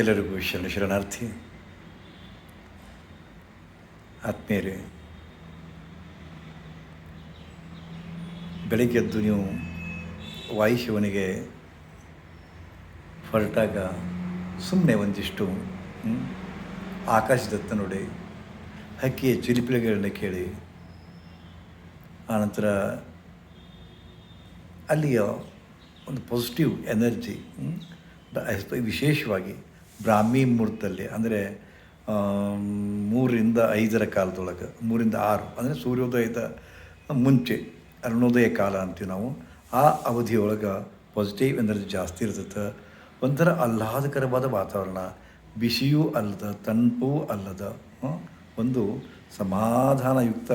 ಎಲ್ಲರಿಗೂ ಶರಣ ಶರಣಾರ್ಥಿ ಆತ್ಮೀಯರೇ, ಬೆಳಗ್ಗೆ ಎದ್ದು ನೀವು ವಾಯುಶಿವನಿಗೆ ಹೊರಟಾಗ ಸುಮ್ಮನೆ ಒಂದಿಷ್ಟು ಆಕಾಶದತ್ತ ನೋಡಿ, ಹಕ್ಕಿಯ ಚಿಲಿಪಿಲಿಗಳನ್ನ ಕೇಳಿ ಆನಂತರ ಅಲ್ಲಿಯ ಒಂದು ಪಾಸಿಟಿವ್ ಎನರ್ಜಿ ವಿಶೇಷವಾಗಿ ಬ್ರಾಹ್ಮಿ ಮುಹೂರ್ತದಲ್ಲಿ ಅಂದರೆ ಮೂರರಿಂದ ಐದರ ಕಾಲದೊಳಗೆ, ಮೂರಿಂದ ಆರು, ಅಂದರೆ ಸೂರ್ಯೋದಯದ ಮುಂಚೆ, ಅರುಣೋದಯ ಕಾಲ ಅಂತೀವಿ ನಾವು, ಆ ಅವಧಿಯೊಳಗೆ ಪಾಸಿಟಿವ್ ಎನರ್ಜಿ ಜಾಸ್ತಿ ಇರ್ತದೆ ಒಂಥರ ಆಹ್ಲಾದಕರವಾದ ವಾತಾವರಣ, ಬಿಸಿಯೂ ಅಲ್ಲದ ತಂಪೂ ಅಲ್ಲದ ಒಂದು ಸಮಾಧಾನಯುಕ್ತ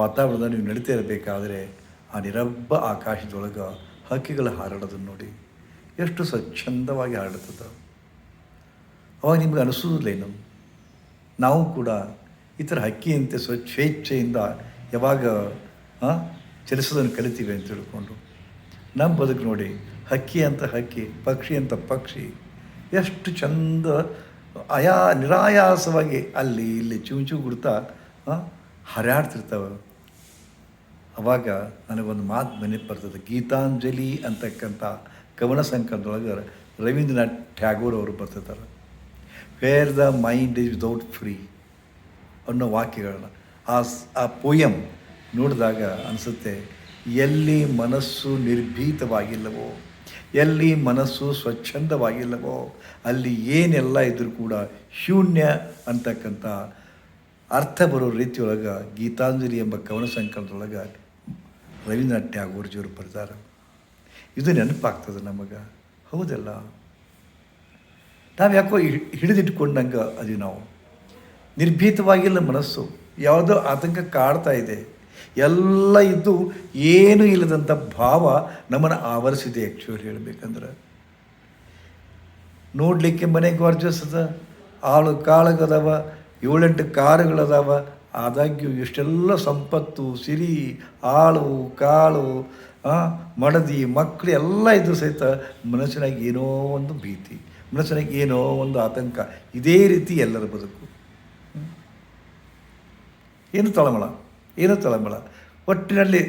ವಾತಾವರಣದಲ್ಲಿ ನೀವು ನಡೀತಾ ಇರಬೇಕಾದರೆ, ಆ ನಿರಬ್ಬ ಆಕಾಶದೊಳಗೆ ಹಕ್ಕಿಗಳು ಹಾರಾಡೋದನ್ನು ನೋಡಿ, ಎಷ್ಟು ಸ್ವಚ್ಛಂದವಾಗಿ ಹಾರಾಡುತ್ತದೆ. ಅವಾಗ ನಿಮಗೆ ಅನಿಸೋದಿಲ್ಲೇನು ನಾವು ಕೂಡ ಈ ಥರ ಹಕ್ಕಿಯಂತೆ ಸ್ವಚ್ಛ ಸ್ವೇಚ್ಛೆಯಿಂದ ಯಾವಾಗ ಚಲಿಸೋದನ್ನು ಕಲಿತೀವಿ ಅಂತ ತಿಳ್ಕೊಂಡು. ನಮ್ಮ ಬದುಕು ನೋಡಿ, ಹಕ್ಕಿ ಅಂತ ಹಕ್ಕಿ, ಪಕ್ಷಿ ಅಂತ ಪಕ್ಷಿ, ಎಷ್ಟು ಚಂದ ಆಯಾ ನಿರಾಯಾಸವಾಗಿ ಅಲ್ಲಿ ಇಲ್ಲಿ ಚೂಚು ಗುಡ್ತಾ ಹರಾಡ್ತಿರ್ತಾವೆ. ಅವಾಗ ನನಗೊಂದು ಮಾತು ಮನೆ ಬರ್ತದೆ ಗೀತಾಂಜಲಿ ಅಂತಕ್ಕಂಥ ಕವನ ಸಂಕಲನದೊಳಗೆ ರವೀಂದ್ರನಾಥ್ ಟ್ಯಾಗೋರ್ ಅವರು ಬರ್ತಿರ್ತಾರೆ. Where the mind is without free ಅನ್ನೋ ವಾಕ್ಯಗಳನ್ನ. ಆ ಆ ಪೋಯಮ್ ನೋಡಿದಾಗ ಅನಿಸುತ್ತೆ, ಎಲ್ಲಿ ಮನಸ್ಸು ನಿರ್ಭೀತವಾಗಿಲ್ಲವೋ, ಎಲ್ಲಿ ಮನಸ್ಸು ಸ್ವಚ್ಛಂದವಾಗಿಲ್ಲವೋ, ಅಲ್ಲಿ ಏನೆಲ್ಲ ಇದ್ರೂ ಕೂಡ ಶೂನ್ಯ ಅಂತಕ್ಕಂಥ ಅರ್ಥ ಬರೋ ರೀತಿಯೊಳಗೆ ಗೀತಾಂಜಲಿ ಎಂಬ ಕವನ ಸಂಕಲನದೊಳಗೆ ರವೀಂದ್ರನಾಥ್ ಟ್ಯಾಗೋರ್ಜಿಯವರು ಬರ್ತಾರೆ ಇದು ನೆನಪಾಗ್ತದೆ ನಮಗೆ. ಹೌದಲ್ಲ? ನಾವು ಯಾಕೋ ಹಿಡಿದಿಟ್ಕೊಂಡಂಗೆ ಅದು ನಾವು. ನಿರ್ಭೀತವಾಗಿಲ್ಲ ಮನಸ್ಸು. ಯಾವುದೋ ಆತಂಕ ಕಾಡ್ತಾ ಇದೆ. ಎಲ್ಲ ಇದ್ದು ಏನೂ ಇಲ್ಲದಂಥ ಭಾವ ನಮ್ಮನ್ನು ಆವರಿಸಿದೆ ಆ್ಯಕ್ಚುಲಿ ಹೇಳಬೇಕಂದ್ರೆ. ನೋಡಲಿಕ್ಕೆ ಮನೆ ಅದ. ಆಳು ಕಾಳಗದವ ಏಳೆಂಟು ಕಾರುಗಳದಾವ. ಆದಾಗ್ಯೂ ಇಷ್ಟೆಲ್ಲ ಸಂಪತ್ತು, ಸಿರಿ, ಆಳು, ಕಾಳು ಮಡದಿ ಮಕ್ಕಳು ಎಲ್ಲ ಇದ್ದು ಸಹಿತ ಮನಸ್ಸಿನಾಗ ಏನೋ ಒಂದು ಭೀತಿ. ಮನಸ್ಸಿನಾಗ ಏನೋ ಒಂದು ಆತಂಕ. ಇದೇ ರೀತಿ ಎಲ್ಲರ ಬದುಕು. ಏನು ತಳಮಳ? ಏನು ತಳಮಳ? ಒಟ್ಟಿನಲ್ಲಿ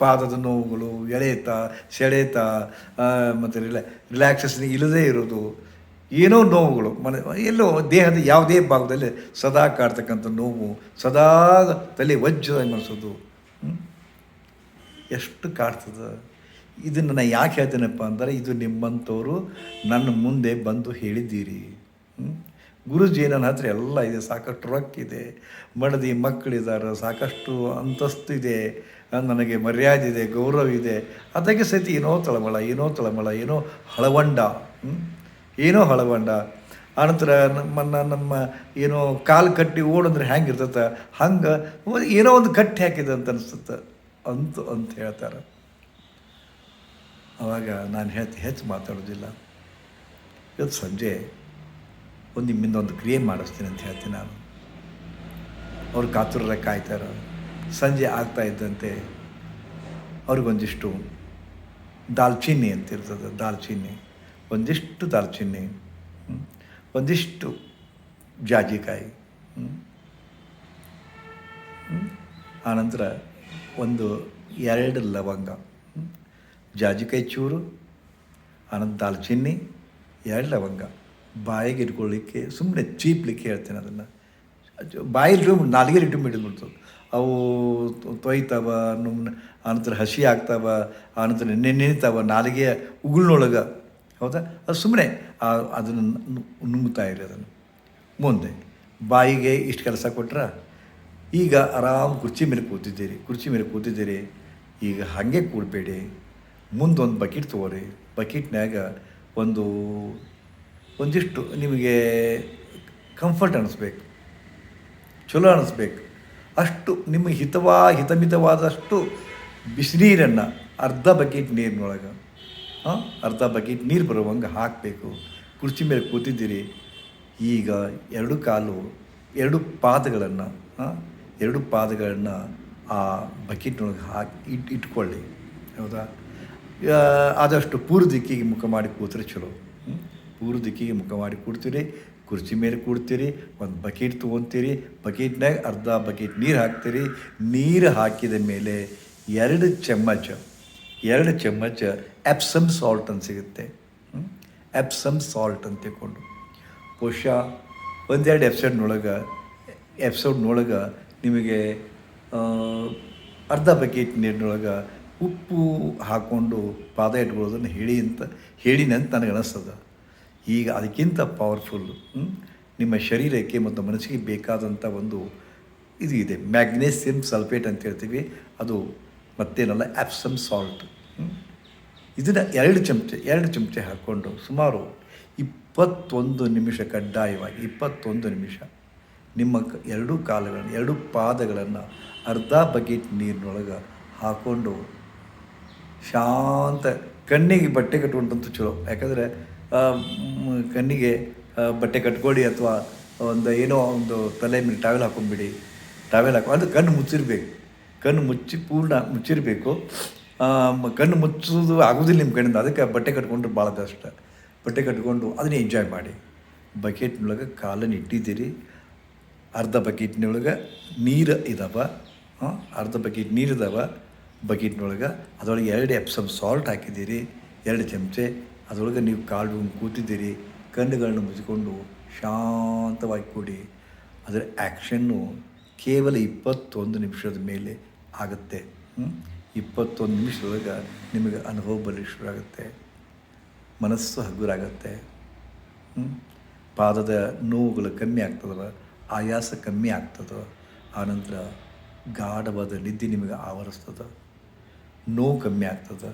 ಪಾದದ ನೋವುಗಳು, ಎಳೆತ, ಸೆಳೆತ ಮತ್ತು ರಿಲ್ಯಾ ರಿಲ್ಯಾಕ್ಸೇಷನ್ ಇಲ್ಲದೇ ಇರೋದು, ಏನೋ ನೋವುಗಳು. ಮನೆ, ಎಲ್ಲೋ ದೇಹದ ಯಾವುದೇ ಭಾಗದಲ್ಲಿ ಸದಾ ಕಾಡ್ತಕ್ಕಂಥ ನೋವು, ಸದಾ ತಲೆ ವಜ್ರ ಅನಿಸೋದು ಎಷ್ಟು ಕಾಡ್ತದೆ? ಇದನ್ನು ನಾನು ಯಾಕೆ ಹೇಳ್ತೇನಪ್ಪ ಅಂದರೆ ಇದು ನಿಮ್ಮಂಥವರು ನನ್ನ ಮುಂದೆ ಬಂದು ಹೇಳಿದ್ದೀರಿ? ಗುರುಜಿ ನನ್ನ ಹತ್ರ ಎಲ್ಲ ಇದೆ, ಸಾಕಷ್ಟು ರೊಕ್ಕ ಇದೆ, ಮಡದಿ ಮಕ್ಕಳಿದ್ದಾರೆ, ಸಾಕಷ್ಟು ಅಂತಸ್ತು ಇದೆ, ನನಗೆ ಮರ್ಯಾದೆ ಇದೆ, ಗೌರವ ಇದೆ. ಅದಕ್ಕೆ ಸಹಿತ ಏನೋ ತಳಮಳ ಏನೋ ತಳಮಳ, ಏನೋ ಹಳವಂಡ? ಏನೋ ಹಳವಂಡ. ಆನಂತರ ನಮ್ಮನ್ನ ನಮ್ಮ ಏನೋ ಕಾಲು ಕಟ್ಟಿ ಓಡಂದ್ರೆ ಹೆಂಗೆ ಇರ್ತೈತೆ ಹಂಗೆ ಏನೋ ಒಂದು ಕಟ್ಟಿ ಹಾಕಿದೆ ಅಂತ ಅನಿಸುತ್ತೆ. ಅಂತ ಅಂತ ಹೇಳ್ತಾರೆ. ಆವಾಗ ನಾನು ಹೇಳ್ತಿ ಹೆಚ್ಚು ಮಾತಾಡೋದಿಲ್ಲ. ಇವತ್ತು ಸಂಜೆ ಒಂದು ನಿಮ್ಮಿಂದ ಒಂದು ಕ್ರಿಯೆ ಮಾಡಿಸ್ತೀನಿ ಅಂತ ಹೇಳ್ತೀನಿ ನಾನು. ಅವ್ರು ಕಾತುರ ಕಾಯ್ತಾರೆ. ಸಂಜೆ ಆಗ್ತಾ ಇದ್ದಂತೆ ಅವ್ರಿಗೊಂದಿಷ್ಟು ದಾಲ್ಚಿನ್ನಿ ಅಂತ ಇರ್ತದೆ, ದಾಲ್ಚಿನ್ನಿ. ಒಂದಿಷ್ಟು ದಾಲ್ಚಿನ್ನಿ ಒಂದಿಷ್ಟು ಜಾಜಿಕಾಯಿ ಆನಂತರ ಒಂದು ಎರಡು ಲವಂಗ. ಜಾಜಿಕಾಯಿ ಚೂರು ಆನಂತರ ದಾಲ್ಚಿನ್ನಿ ಎರಡು ಲವಂಗ ಬಾಯಿಗೆ ಇಟ್ಕೊಳ್ಳಿಕ್ಕೆ ಸುಮ್ಮನೆ ಚೀಪ್ಲಿಕ್ಕೆ ಹೇಳ್ತೇನೆ ಅದನ್ನು ಬಾಯಲ್ಲಿ ನಾಲಿಗೆ ಇಟ್ಟು ಬಿಡ್ಬಿಡ್ತು ಅವು ತೊಯ್ತಾವ ನುಮ್ ಆನಂತರ ಹಸಿ ಆಗ್ತಾವ ಆನಂತರ ನೆನೆ ನೆನಿತಾವ ನಾಲಿಗೆಯ ಉಗುಳ್ನೊಳಗೆ ಹೌದಾ ಅದು ಸುಮ್ಮನೆ ಅದನ್ನು ನುಂಗ್ತಾ ಇರಿ ಅದನ್ನು ಮುಂದೆ ಬಾಯಿಗೆ ಇಷ್ಟು ಕೆಲಸ ಕೊಟ್ರ ಈಗ ಆರಾಮ್ ಕುರ್ಚಿ ಮೇಲೆ ಕೂತಿದ್ದೀರಿ ಕುರ್ಚಿ ಮೇಲೆ ಕೂತಿದ್ದೀರಿ ಈಗ ಹಾಗೆ ಕೂಡಬೇಡಿ ಮುಂದೊಂದು ಬಕೆಟ್ ತೊಗೋರಿ. ಬಕೆಟ್ನ್ಯಾಗ ಒಂದು, ಒಂದಿಷ್ಟು ನಿಮಗೆ ಕಂಫರ್ಟ್ ಅನ್ನಿಸ್ಬೇಕು ಚಲೋ ಅನ್ನಿಸ್ಬೇಕು ಅಷ್ಟು ನಿಮಗೆ ಹಿತವಾ, ಹಿತಮಿತವಾದಷ್ಟು ಬಿಸಿನೀರನ್ನು ಅರ್ಧ ಬಕೆಟ್ ನೀರಿನೊಳಗೆ, ಹಾಂ, ಅರ್ಧ ಬಕೆಟ್ ನೀರು ಬರುವಂಗೆ ಹಾಕಬೇಕು. ಕುರ್ಚಿ ಮೇಲೆ ಕೂತಿದ್ದೀರಿ, ಈಗ ಎರಡು ಕಾಲು, ಎರಡು ಪಾದಗಳನ್ನು ಎರಡು ಪಾದಗಳನ್ನು ಆ ಬಕೆಟ್ನೊಳಗೆ ಹಾಕಿ ಇಟ್, ಇಟ್ಕೊಳ್ಳಿ. ಹೌದಾ? ಆದಷ್ಟು ಪೂರ್ವ ದಿಕ್ಕಿಗೆ ಮುಖ ಮಾಡಿ ಕೂತ್ರೆ ಚಲೋ? ಪೂರ್ವ ದಿಕ್ಕಿಗೆ ಮುಖ ಮಾಡಿ ಕೂಡ್ತೀರಿ, ಕುರ್ಚಿ ಮೇಲೆ ಕೂಡ್ತೀರಿ, ಒಂದು ಬಕೆಟ್ ತೊಗೊತೀರಿ ಬಕೆಟ್ನಾಗ ಅರ್ಧ ಬಕೆಟ್ ನೀರು ಹಾಕ್ತೀರಿ. ನೀರು ಹಾಕಿದ ಮೇಲೆ ಎರಡು ಚಮಚ ಎರಡು ಚಮಚ ಎಪ್ಸಮ್ ಸಾಲ್ಟ್ ಅಂತ ಸಿಗುತ್ತೆ. ಎಪ್ಸಮ್ ಸಾಲ್ಟ್ ಅಂತ ತಿಳ್ಕೊಂಡು. ಬಹುಶಃ ಒಂದೆರಡು ಎಪ್ಸೋಡ್ನೊಳಗೆ ಎಪ್ಸೋಡ್ನೊಳಗೆ ನಿಮಗೆ ಅರ್ಧ ಬಕೆಟ್ ನೀರಿನೊಳಗೆ ಉಪ್ಪು ಹಾಕ್ಕೊಂಡು ಪಾದ ಇಟ್ಕೊಳ್ಳೋದನ್ನು ಹೇಳಿ ಅಂತ ಹೇಳಿನಂತ ನನಗೆ ಅನಿಸ್ತದ ಈಗ ಅದಕ್ಕಿಂತ ಪವರ್ಫುಲ್ ನಿಮ್ಮ ಶರೀರಕ್ಕೆ ಮತ್ತು ಮನಸ್ಸಿಗೆ ಬೇಕಾದಂಥ ಒಂದು ಇದು ಇದೆ. ಮ್ಯಾಗ್ನೇಸಿಯಮ್ ಸಲ್ಫೇಟ್ ಅಂತ ಹೇಳ್ತೀವಿ. ಅದು ಮತ್ತೇನಲ್ಲ ಆ್ಯಪ್ಸಮ್ ಸಾಲ್ಟ್ ಇದನ್ನು ಎರಡು ಚಮಚೆ ಎರಡು ಚಮಚೆ ಹಾಕ್ಕೊಂಡು ಸುಮಾರು ಇಪ್ಪತ್ತೊಂದು ನಿಮಿಷ ಕಡ್ಡಾಯವಾಗಿ, ಇಪ್ಪತ್ತೊಂದು ನಿಮಿಷ ನಿಮ್ಮ ಎರಡೂ ಕಾಲುಗಳನ್ನು, ಎರಡೂ ಪಾದಗಳನ್ನು ಅರ್ಧ ಬಕೆಟ್ ನೀರಿನೊಳಗೆ ಹಾಕ್ಕೊಂಡು ಶಾಂತ ಕಣ್ಣಿಗೆ ಬಟ್ಟೆ ಕಟ್ಕೊಂಡಂತೂ ಚಲೋ. ಯಾಕಂದರೆ ಕಣ್ಣಿಗೆ ಬಟ್ಟೆ ಕಟ್ಕೊಳ್ಳಿ ಅಥವಾ ಒಂದು ಏನೋ ಒಂದು ತಲೆ ಮೇಲೆ ಟಾವೆಲ್ ಹಾಕೊಂಡ್ಬಿಡಿ ಟಾವೆಲ್ ಹಾಕೊ, ಅದು ಕಣ್ಣು ಮುಚ್ಚಿರ್ಬೇಕು. ಕಣ್ಣು ಮುಚ್ಚಿ ಪೂರ್ಣ ಮುಚ್ಚಿರಬೇಕು. ಕಣ್ಣು ಮುಚ್ಚೋದು ಆಗೋದಿಲ್ಲ ನಿಮ್ಮ ಕಣ್ಣಿಂದ. ಅದಕ್ಕೆ ಬಟ್ಟೆ ಕಟ್ಕೊಂಡ್ರೆ ಭಾಳ ಕಷ್ಟ. ಬಟ್ಟೆ ಕಟ್ಕೊಂಡು ಅದನ್ನ ಎಂಜಾಯ್ ಮಾಡಿ. ಬಕೆಟ್ನೊಳಗೆ ಕಾಲನ್ನು ಇಟ್ಟಿದ್ದೀರಿ. ಅರ್ಧ ಬಕೆಟ್ನೊಳಗೆ ನೀರು ಇದಾವ. ಅರ್ಧ ಬಕೆಟ್ ನೀರು ಬಕೆಟ್ನೊಳಗೆ ಅದರೊಳಗೆ ಎರಡು ಎಪ್ಸಮ್ ಸಾಲ್ಟ್ ಹಾಕಿದ್ದೀರಿ, ಎರಡು ಚಮಚೆ. ಅದರೊಳಗೆ ನೀವು ಕಾಲು ಕೂತಿದ್ದೀರಿ, ಕಣ್ಣುಗಳನ್ನು ಮುಚ್ಚಿಕೊಂಡು ಶಾಂತವಾಗಿ ಕೂಡಿ ಅದರ ಆ್ಯಕ್ಷನ್ನು ಕೇವಲ ಇಪ್ಪತ್ತೊಂದು ನಿಮಿಷದ ಮೇಲೆ ಆಗುತ್ತೆ. ಇಪ್ಪತ್ತೊಂದು ನಿಮಿಷದೊಳಗೆ ನಿಮಗೆ ಅನುಭವ ಬರಲಿಕ್ಕೆ ಶುರು ಆಗುತ್ತೆ ಮನಸ್ಸು ಹಗುರಾಗತ್ತೆ? ಪಾದದ ನೋವುಗಳು ಕಮ್ಮಿ ಆಗ್ತದವ, ಆಯಾಸ ಕಮ್ಮಿ ಆಗ್ತದೋ. ಆನಂತರ ಗಾಢವಾದ ನಿದ್ದೆ ನಿಮಗೆ ಆವರಿಸ್ತದ. ನೋವು ಕಮ್ಮಿ ಆಗ್ತದೆ.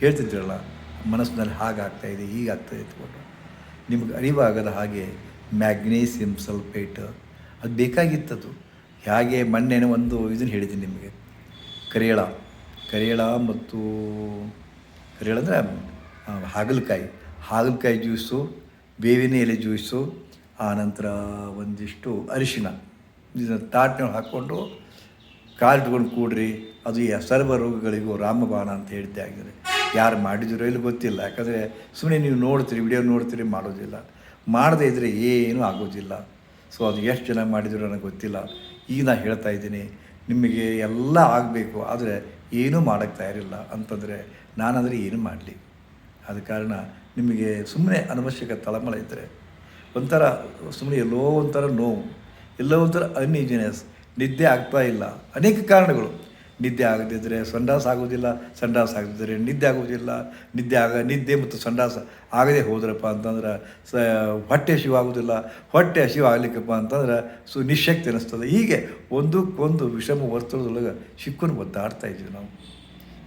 ಹೇಳ್ತಿದ್ರಲ್ಲ, ಮನಸ್ಸಿನಲ್ಲಿ ಹಾಗಾಗ್ತಾ ಇದೆ, ಹೀಗಾಗ್ತಾ ಇದೆ ಅಂದ್ಕೊಂಡು ನಿಮಗೆ ಅರಿವಾಗದ ಹಾಗೆ ಮ್ಯಾಗ್ನೇಸಿಯಮ್ ಸಲ್ಫೇಟ್, ಅದು ಬೇಕಾಗಿತ್ತದು. ಹೇಗೆ ಮೊನ್ನೆನೇ ಒಂದು ಇದನ್ನು ಹೇಳಿದ್ದೀನಿ ನಿಮಗೆ. ಕರಿಯಳ. ಕರಿಯಳ ಮತ್ತು ಕರಿಯಳ ಅಂದರೆ ಹಾಗಲಕಾಯಿ. ಹಾಗಲಕಾಯಿ ಜ್ಯೂಸು, ಬೇವಿನ ಎಲೆ ಜ್ಯೂಸು ಆನಂತರ ಒಂದಿಷ್ಟು ಅರಿಶಿನ. ಇದನ್ನು ತಾಟ್ನ ಹಾಕ್ಕೊಂಡು ಕಾಲಿಟ್ಕೊಂಡು ಕೂಡ್ರಿ. ಅದು ಈ ಸರ್ವ ರೋಗಗಳಿಗೂ ರಾಮಬಾಣ ಅಂತ ಹೇಳಿದ್ದೆ ಆಗಿದೆ ಯಾರು ಮಾಡಿದಿರೋ ಇಲ್ಲಿ ಗೊತ್ತಿಲ್ಲ. ಯಾಕಂದರೆ ಸುಮ್ಮನೆ ನೀವು ನೋಡ್ತೀರಿ, ವಿಡಿಯೋ ನೋಡ್ತೀರಿ, ಮಾಡೋದಿಲ್ಲ. ಮಾಡದೇ ಇದ್ದರೆ ಏನೂ ಆಗೋದಿಲ್ಲ. ಸೊ ಅದು ಎಷ್ಟು ಜನ ಮಾಡಿದ್ರು ನನಗೆ ಗೊತ್ತಿಲ್ಲ. ಈಗ ನಾನು ಹೇಳ್ತಾ ಇದ್ದೀನಿ, ನಿಮಗೆ ಎಲ್ಲ ಆಗಬೇಕು, ಆದರೆ ಏನೂ ಮಾಡೋಕ್ಕೆ ತಯಾರಿಲ್ಲ ಅಂತಂದರೆ ನಾನಂದರೆ ಏನು ಮಾಡಲಿ. ಆದ ಕಾರಣ ನಿಮಗೆ ಸುಮ್ಮನೆ ಅನವಶ್ಯಕ ತಳಮಳ ಇದ್ದರೆ ಒಂಥರ ಸುಮ್ಮನೆ ಎಲ್ಲೋ ಒಂಥರ ನೋವು, ಎಲ್ಲೋ ಒಂಥರ ಅನ್ಈಜಿನೆಸ್ ನಿದ್ದೆ ಆಗ್ತಾ ಇಲ್ಲ. ಅನೇಕ ಕಾರಣಗಳು. ನಿದ್ದೆ ಆಗದಿದ್ದರೆ ಸಂಡಾಸ ಆಗೋದಿಲ್ಲ ಸಂಡಾಸ ಆಗದಿದ್ದರೆ ನಿದ್ದೆ ಆಗೋದಿಲ್ಲ ನಿದ್ದೆ ಆಗ, ನಿದ್ದೆ ಮತ್ತು ಸಂಡಾಸ ಆಗದೆ ಹೋದ್ರಪ್ಪ ಅಂತಂದ್ರೆ, ಸ, ಹೊಟ್ಟೆ ಹಸಿವು ಆಗೋದಿಲ್ಲ ಹೊಟ್ಟೆ ಹಸಿವು ಆಗಲಿಕ್ಕಪ್ಪ ಅಂತಂದ್ರೆ ಸು ನಿಶಕ್ತಿ ಅನ್ನಿಸ್ತದೆ. ಹೀಗೆ ಒಂದಕ್ಕೊಂದು ವಿಷಮ ವರ್ತನದೊಳಗೆ ಸಿಕ್ಕನ್ನು ಒದ್ದಾಡ್ತಾ ಇದ್ದೀವಿ ನಾವು.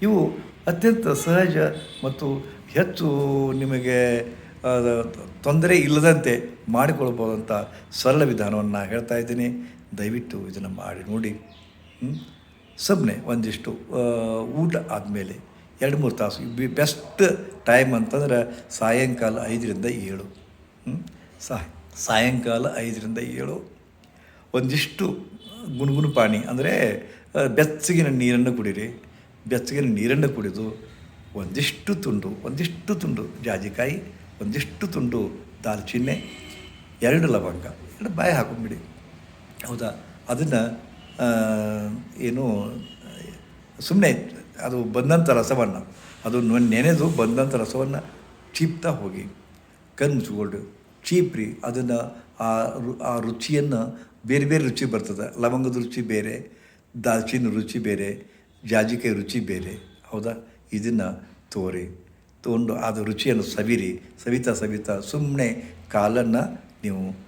ಇವು ಅತ್ಯಂತ ಸಹಜ ಮತ್ತು ಹೆಚ್ಚು ನಿಮಗೆ ತೊಂದರೆ ಇಲ್ಲದಂತೆ ಮಾಡಿಕೊಳ್ಬೋದಂಥ ಸರಳ ವಿಧಾನವನ್ನು ಹೇಳ್ತಾ ಇದ್ದೀನಿ. ದಯವಿಟ್ಟು ಇದನ್ನು ಮಾಡಿ ನೋಡಿ. ಸುಮ್ಮನೆ ಒಂದಿಷ್ಟು ಊಟ ಆದಮೇಲೆ ಎರಡು ಮೂರು ತಾಸು. ಬಿ ಬೆಸ್ಟ್ ಟೈಮ್ ಅಂತಂದ್ರೆ ಸಾಯಂಕಾಲ ಐದರಿಂದ ಏಳು? ಸಾಯ್, ಸಾಯಂಕಾಲ ಐದರಿಂದ ಏಳು. ಒಂದಿಷ್ಟು ಗುಣಗುಣ ಪಾಣಿ ಅಂದರೆ ಬೆಚ್ಚಗಿನ ನೀರನ್ನು ಕುಡೀರಿ. ಬೆಚ್ಚಗಿನ ನೀರನ್ನು ಕುಡಿದು ಒಂದಿಷ್ಟು ತುಂಡು ಒಂದಿಷ್ಟು ತುಂಡು ಜಾಜಿಕಾಯಿ, ಒಂದಿಷ್ಟು ತುಂಡು ದಾಲ್ಚಿನ್ನೆ, ಎರಡು ಲವಂಗ, ಎರಡು ಬಾಯಿ ಹಾಕೊಂಡ್ಬಿಡಿ ಹೌದಾ? ಅದನ್ನು ಏನು ಸುಮ್ಮನೆ ಅದು ಬಂದಂಥ ರಸವನ್ನು, ಅದು ನೆನೆದು ಬಂದಂಥ ರಸವನ್ನು ಚೀಪ್ತಾ ಹೋಗಿ ಮುಚ್ಕೊಂಡು ಚೀಪ್ರಿ ಅದನ್ನು ಆ ರು- ಆ ರುಚಿಯನ್ನು ಬೇರೆ ಬೇರೆ ರುಚಿ ಬರ್ತದೆ. ಲವಂಗದ ರುಚಿ ಬೇರೆ ದಾಲ್ಚಿನ ರುಚಿ ಬೇರೆ, ಜಾಜಿಕಾಯಿ ರುಚಿ ಬೇರೆ, ಹೌದಾ? ಇದನ್ನು ತೋರಿ, ತೊಗೊಂಡು ಅದು ರುಚಿಯನ್ನು ಸವಿರಿ, ಸವಿತಾ ಸವಿತಾ ಸುಮ್ಮನೆ ಕಾಲನ್ನು ನೀವು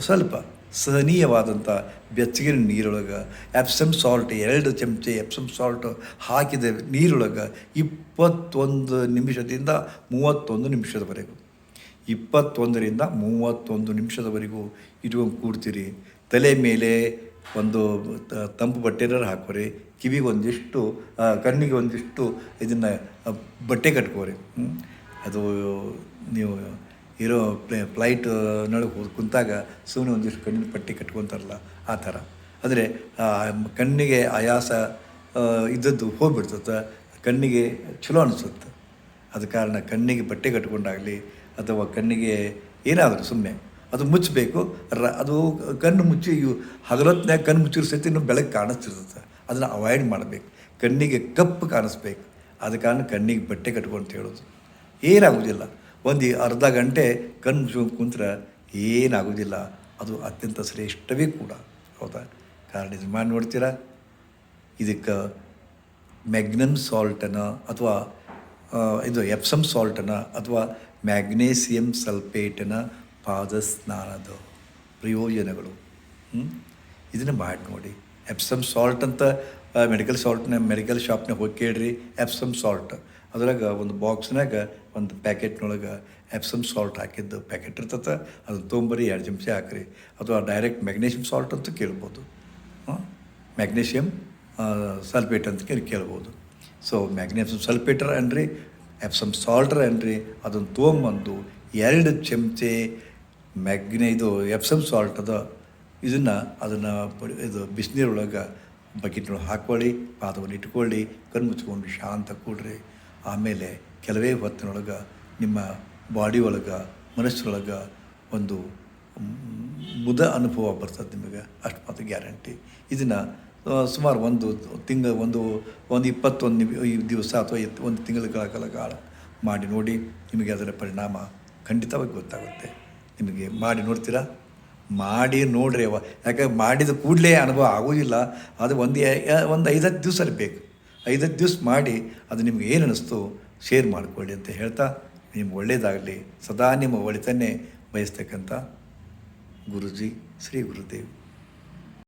ಸ್ವಲ್ಪ ಸಹನೀಯವಾದಂಥ ಬೆಚ್ಚಗಿನ ನೀರೊಳಗೆ ಎಪ್ಸಮ್ ಸಾಲ್ಟ್ ಎರಡು ಚಮಚೆ ಎಪ್ಸಮ್ ಸಾಲ್ಟ್ ಹಾಕಿದ ನೀರೊಳಗೆ ಇಪ್ಪತ್ತೊಂದು ನಿಮಿಷದಿಂದ ಮೂವತ್ತೊಂದು ನಿಮಿಷದವರೆಗೂ. ಇಪ್ಪತ್ತೊಂದರಿಂದ ಮೂವತ್ತೊಂದು ನಿಮಿಷದವರೆಗೂ ಇಟ್ಕೊಂಡು ಕೂಡ್ತೀರಿ. ತಲೆ ಮೇಲೆ ಒಂದು ತಂಪು ಬಟ್ಟೆನಾರು ಹಾಕೋರಿ ಕಿವಿಗೆ ಒಂದಿಷ್ಟು ಕಣ್ಣಿಗೆ ಒಂದಿಷ್ಟು ಇದನ್ನು ಬಟ್ಟೆ ಕಟ್ಕೋರಿ. ಅದು ನೀವು ಇರೋ ಪ್ಲೇ ಫ್ಲೈಟ್ ಹೋಗಿ ಕುಂತಾಗ ಸುಮ್ಮನೆ ಒಂದಿಷ್ಟು ಕಣ್ಣಿನ ಪಟ್ಟಿ ಕಟ್ಕೊತಾರಲ್ಲ ಆ ಥರ. ಆದರೆ ಕಣ್ಣಿಗೆ ಆಯಾಸ ಇದ್ದದ್ದು ಹೋಗ್ಬಿಡ್ತದೆ, ಕಣ್ಣಿಗೆ ಚಲೋ ಅನಿಸುತ್ತೆ. ಅದ ಕಾರಣ ಕಣ್ಣಿಗೆ ಬಟ್ಟೆ ಕಟ್ಕೊಂಡಾಗಲಿ ಅಥವಾ ಕಣ್ಣಿಗೆ ಏನಾದರೂ ಸುಮ್ಮನೆ ಅದು ಮುಚ್ಚಬೇಕು ರ, ಅದು ಕಣ್ಣು ಮುಚ್ಚಿ ಹಗಲೊತ್ತಿನಾಗ ಕಣ್ಣು ಮುಚ್ಚಿರೋ ಸತಿ ಇನ್ನೂ ಬೆಳಗ್ಗೆ ಕಾಣಿಸ್ತಿರ್ತದೆ. ಅದನ್ನು ಅವಾಯ್ಡ್ ಮಾಡಬೇಕು. ಕಣ್ಣಿಗೆ ಕಪ್ಪು ಕಾಣಿಸ್ಬೇಕು. ಆದ ಕಾರಣ ಕಣ್ಣಿಗೆ ಬಟ್ಟೆ ಕಟ್ಕೊಂತ ಹೇಳೋದು. ಏನಾಗೋದಿಲ್ಲ. ಒಂದು ಅರ್ಧ ಗಂಟೆ ಕಣ್ಣು ಕುಂತ್ರ ಏನಾಗೋದಿಲ್ಲ ಅದು ಅತ್ಯಂತ ಶ್ರೇಷ್ಠವೇ ಕೂಡ. ಹೌದಾ? ಕಾರಣ ಇದು ಮಾಡಿ ನೋಡ್ತೀರಾ? ಇದಕ್ಕೆ ಮ್ಯಾಗ್ನಮ್ ಸಾಲ್ಟನ ಅಥವಾ ಇದು ಎಪ್ಸಮ್ ಸಾಲ್ಟನ ಅಥವಾ ಮ್ಯಾಗ್ನೇಸಿಯಂ ಸಲ್ಫೇಟನ ಪಾದ ಸ್ನಾನದ ಪ್ರಯೋಜನಗಳು ಇದನ್ನು ಮಾಡಿ ನೋಡಿ. ಎಪ್ಸಮ್ ಸಾಲ್ಟ್ ಅಂತ ಮೆಡಿಕಲ್ ಸಾಲ್ಟ್ನ, ಮೆಡಿಕಲ್ ಶಾಪ್ನಾಗ ಹೋಗಿ ಕೇಳ್ರಿ. Epsom salt. ಅದ್ರಾಗ ಒಂದು ಬಾಕ್ಸ್ನಾಗ ಒಂದು ಪ್ಯಾಕೆಟ್ನೊಳಗೆ ಎಪ್ಸಮ್ ಸಾಲ್ಟ್ ಹಾಕಿದ್ದು ಪ್ಯಾಕೆಟ್ ಇರ್ತದೆ ಅದು ತೊಂಬರಿ ಎರಡು ಚಮಚ ಹಾಕ್ರಿ. ಅಥವಾ ಡೈರೆಕ್ಟ್ ಮ್ಯಾಗ್ನೇಷಿಯಮ್ ಸಾಲ್ಟ್ ಅಂತ ಕೇಳ್ಬೋದು. ಮ್ಯಾಗ್ನೇಷಿಯಮ್ ಸಲ್ಫೇಟ್ ಅಂತ ಕೇಳಿ ಕೇಳ್ಬೋದು. ಸೊ ಮ್ಯಾಗ್ನೇಷಿಯಮ್ ಸಲ್ಫೇಟರ್ ಅನ್ರಿ ಎಪ್ಸಮ್ ಸಾಲ್ಟರ್ ಅನ್ರಿ ಅದನ್ನು ತೊಗೊಂಬಂದು ಎರಡು ಚಮಚೆ ಮ್ಯಾಗ್ನೇ ಇದು ಎಪ್ಸಮ್ ಸಾಲ್ಟ್ ಅದ, ಇದನ್ನು ಅದನ್ನು ಇದು ಬಿಸಿನೀರೊಳಗೆ ಬಕೆಟ್ನೊಳಗೆ ಹಾಕ್ಕೊಳ್ಳಿ ಪಾದವನ್ನು ಇಟ್ಕೊಳ್ಳಿ, ಕಣ್ಣು ಮುಚ್ಕೊಂಡು ಶಾಂತ ಕೂಡ್ರಿ. ಆಮೇಲೆ ಕೆಲವೇ ಹೊತ್ತಿನೊಳಗೆ ನಿಮ್ಮ ಬಾಡಿ ಒಳಗೆ, ಮನಸ್ಸಿನೊಳಗೆ ಒಂದು ಮುದ ಅನುಭವ ಬರ್ತದೆ ನಿಮಗೆ, ಅಷ್ಟು ಮಾತ್ರ ಗ್ಯಾರಂಟಿ. ಇದನ್ನು ಸುಮಾರು ಒಂದು ತಿಂಗಳ ಒಂದು ಒಂದು ಇಪ್ಪತ್ತೊಂದು ದಿವಸ ಅಥವಾ ಒಂದು ತಿಂಗಳ ಕಾಲ ಕಾಲ ಮಾಡಿ ನೋಡಿ ನಿಮಗೆ ಅದರ ಪರಿಣಾಮ ಖಂಡಿತವಾಗಿ ಗೊತ್ತಾಗುತ್ತೆ. ನಿಮಗೆ ಮಾಡಿ ನೋಡ್ತೀರಾ? ಮಾಡಿ ನೋಡ್ರಿ ಅವ. ಯಾಕೆ ಮಾಡಿದ ಕೂಡಲೇ ಅನುಭವ ಆಗೋದಿಲ್ಲ. ಅದು ಒಂದು ಒಂದು ಐದತ್ತು ದಿವಸ ಬೇಕು. ಐದತ್ತು ದಿವಸ ಮಾಡಿ ಅದು ನಿಮ್ಗೆ ಏನು ಅನ್ನಿಸ್ತು ಶೇರ್ ಮಾಡಿಕೊಳ್ಳಿ ಅಂತ ಹೇಳ್ತಾ ನಿಮ್ಗೆ ಒಳ್ಳೆಯದಾಗಲಿ ಸದಾ ನಿಮ್ಮ ಒಳಿತನ್ನೇ ಬಯಸ್ತಕ್ಕಂಥ ಗುರುಜಿ, ಶ್ರೀ ಗುರುದೇವ್.